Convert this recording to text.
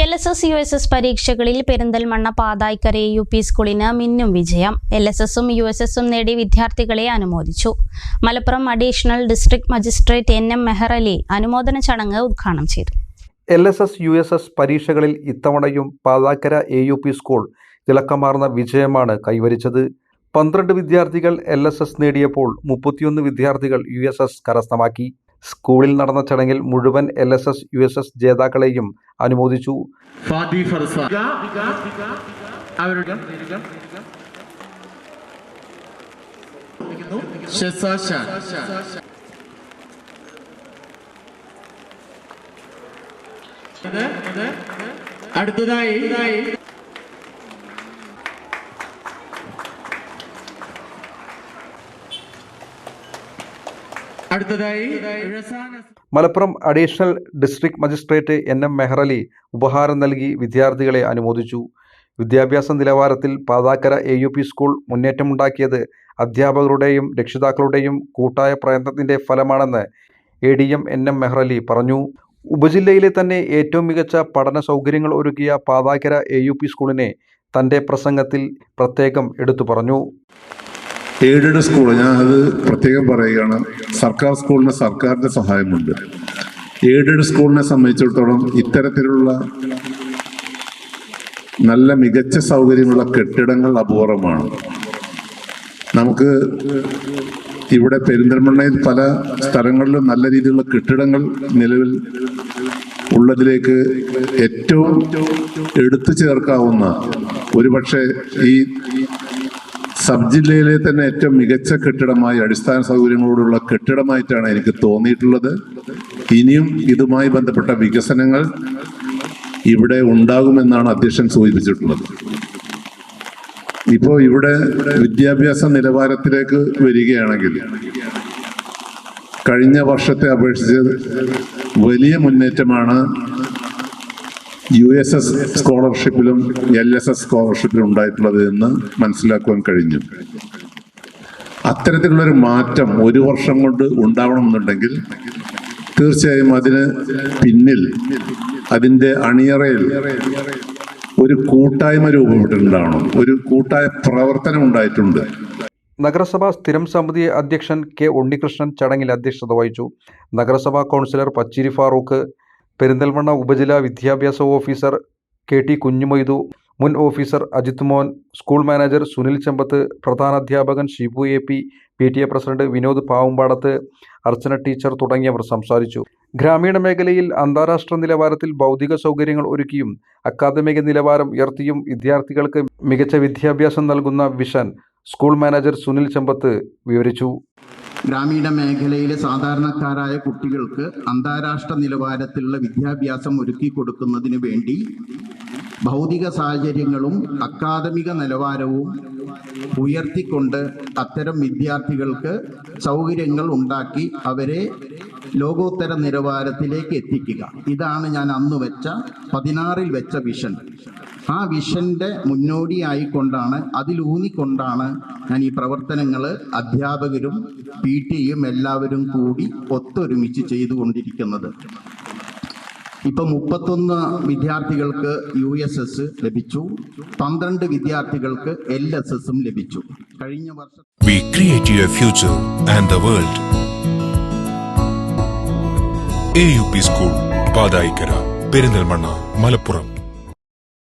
L S S U S S പരീക്ഷകളിൽ Perinthalmanna Pathaikkara U P സ്കൂളിന് മിന്നും വിജയം. എൽ എസ് എസും യു എസ് എസും നേടി വിദ്യാർത്ഥികളെ അനുമോദിച്ചു. Malappuram additional district magistrate N M Meharali അനുമോദന ചടങ്ങ് ഉദ്ഘാടനം ചെയ്തു. L S S U S S പരീക്ഷകളിൽ ഇത്തവണയും Pathaikkara A U P school തിളക്കമാർന്ന വിജയമാണ് കൈവരിച്ചത്. പന്ത്രണ്ട് വിദ്യാർത്ഥികൾ എൽ എസ് എസ് നേടിയപ്പോൾ മുപ്പത്തിയൊന്ന് വിദ്യാർത്ഥികൾ യു എസ് എസ് കരസ്ഥമാക്കി. സ്കൂളിൽ നടന്ന ചടങ്ങിൽ മുഴുവൻ L S S U S S ജേതാക്കളെയും അനുമോദിച്ചു. അടുത്തതായി അടുത്തതായി Malappuram additional district magistrate N M Mehrali ഉപഹാരം നൽകി വിദ്യാർത്ഥികളെ അനുമോദിച്ചു. വിദ്യാഭ്യാസ നിലവാരത്തിൽ Pathaikkara A U P school മുന്നേറ്റമുണ്ടാക്കിയത് അധ്യാപകരുടെയും രക്ഷിതാക്കളുടെയും കൂട്ടായ പ്രയത്നത്തിന്റെ ഫലമാണെന്ന് A D M N M Mehrali പറഞ്ഞു. ഉപജില്ലയിലെ തന്നെ ഏറ്റവും മികച്ച പഠന സൗകര്യങ്ങൾ ഒരുക്കിയ പാതാക്കര എ യു പി സ്കൂളിനെ തന്റെ പ്രസംഗത്തിൽ പ്രത്യേകം എടുത്തു പറഞ്ഞു. എയ്ഡഡ് സ്കൂൾ ഞാൻ അത് പ്രത്യേകം പറയുകയാണ്. സർക്കാർ സ്കൂളിന് സർക്കാരിന്റെ സഹായമുണ്ട്. എയ്ഡഡ് സ്കൂളിനെ സംബന്ധിച്ചിടത്തോളം ഇത്തരത്തിലുള്ള നല്ല മികച്ച സൗകര്യമുള്ള കെട്ടിടങ്ങൾ അപൂർവമാണ്. നമുക്ക് ഇവിടെ പെരിന്തൽമണ്ണയിൽ പല സ്ഥലങ്ങളിലും നല്ല രീതിയിലുള്ള കെട്ടിടങ്ങൾ നിലവിൽ ഉള്ളതിലേക്ക് ഏറ്റവും എടുത്തു ചേർക്കാവുന്ന ഒരുപക്ഷെ ഈ സബ് ജില്ലയിലെ തന്നെ ഏറ്റവും മികച്ച കെട്ടിടമായി അടിസ്ഥാന സൗകര്യങ്ങളോടുള്ള കെട്ടിടമായിട്ടാണ് എനിക്ക് തോന്നിയിട്ടുള്ളത്. ഇനിയും ഇതുമായി ബന്ധപ്പെട്ട വികസനങ്ങൾ ഇവിടെ ഉണ്ടാകുമെന്നാണ് അധ്യക്ഷൻ സൂചിപ്പിച്ചിട്ടുള്ളത്. ഇപ്പോൾ ഇവിടെ വിദ്യാഭ്യാസ നിലവാരത്തിലേക്ക് വരികയാണെങ്കിൽ കഴിഞ്ഞ വർഷത്തെ അപേക്ഷിച്ച് വലിയ മുന്നേറ്റമാണ് യു എസ് എസ് സ്കോളർഷിപ്പിലും എൽ എസ് എസ് സ്കോളർഷിപ്പിലും ഉണ്ടായിട്ടുള്ളത് എന്ന് മനസ്സിലാക്കുവാൻ കഴിഞ്ഞു. അത്തരത്തിലുള്ളൊരു മാറ്റം ഒരു വർഷം കൊണ്ട് ഉണ്ടാവണമെന്നുണ്ടെങ്കിൽ തീർച്ചയായും അതിന് പിന്നിൽ അതിന്റെ അണിയറയിൽ ഒരു കൂട്ടായ്മ രൂപപ്പെട്ടിട്ടുണ്ടാവണം. ഒരു കൂട്ടായ പ്രവർത്തനം ഉണ്ടായിട്ടുണ്ട്. നഗരസഭാ സ്ഥിരം സമിതി അധ്യക്ഷൻ കെ ഉണ്ണികൃഷ്ണൻ ചടങ്ങിൽ അധ്യക്ഷത വഹിച്ചു. നഗരസഭാ കൗൺസിലർ പച്ചിരി ഫാറൂഖ് പെരിന്തൽമണ്ണ ഉപജില്ലാ വിദ്യാഭ്യാസ ഓഫീസർ കെ ടി കുഞ്ഞുമൊയ്തു മുൻ officer Ajith Mon school manager Sunil Chembath പ്രധാനാധ്യാപകൻ Shibu A P P T A president Vinod Pavumpadath Archana teacher തുടങ്ങിയവർ സംസാരിച്ചു. ഗ്രാമീണ മേഖലയിൽ അന്താരാഷ്ട്ര നിലവാരത്തിൽ ഭൗതിക സൗകര്യങ്ങൾ ഒരുക്കിയും അക്കാദമിക നിലവാരം ഉയർത്തിയും വിദ്യാർത്ഥികൾക്ക് മികച്ച വിദ്യാഭ്യാസം നൽകുന്ന vision school manager Sunil Chembath വിവരിച്ചു. ഗ്രാമീണ മേഖലയിലെ സാധാരണക്കാരായ കുട്ടികൾക്ക് അന്താരാഷ്ട്ര നിലവാരത്തിലുള്ള വിദ്യാഭ്യാസം ഒരുക്കി കൊടുക്കുന്നതിന് വേണ്ടി ഭൗതിക സാഹചര്യങ്ങളും അക്കാദമിക നിലവാരവും ഉയർത്തിക്കൊണ്ട് അത്തരം വിദ്യാർത്ഥികൾക്ക് സൗകര്യങ്ങൾ ഉണ്ടാക്കി അവരെ ലോകോത്തര നിലവാരത്തിലേക്ക് എത്തിക്കുക. ഇതാണ് ഞാൻ അന്ന് വെച്ച പതിനാറിൽ വെച്ച വിഷൻ. ആ വിഷന്റെ മുന്നോടിയായിക്കൊണ്ടാണ് അതിലൂന്നിക്കൊണ്ടാണ് ഞാൻ ഈ പ്രവർത്തനങ്ങൾ അധ്യാപകരും പി ടിയും എല്ലാവരും കൂടി ഒത്തൊരുമിച്ച് ചെയ്തുകൊണ്ടിരിക്കുന്നത്. ഇപ്പൊ മുപ്പത്തൊന്ന് വിദ്യാർത്ഥികൾക്ക് യു എസ് എസ് ലഭിച്ചു. പന്ത്രണ്ട് വിദ്യാർത്ഥികൾക്ക് എൽ എസ് എസും ലഭിച്ചു. കഴിഞ്ഞ വർഷം We create your future and the world. AUP School, Pathayikkara Perinthalmanna Malappuram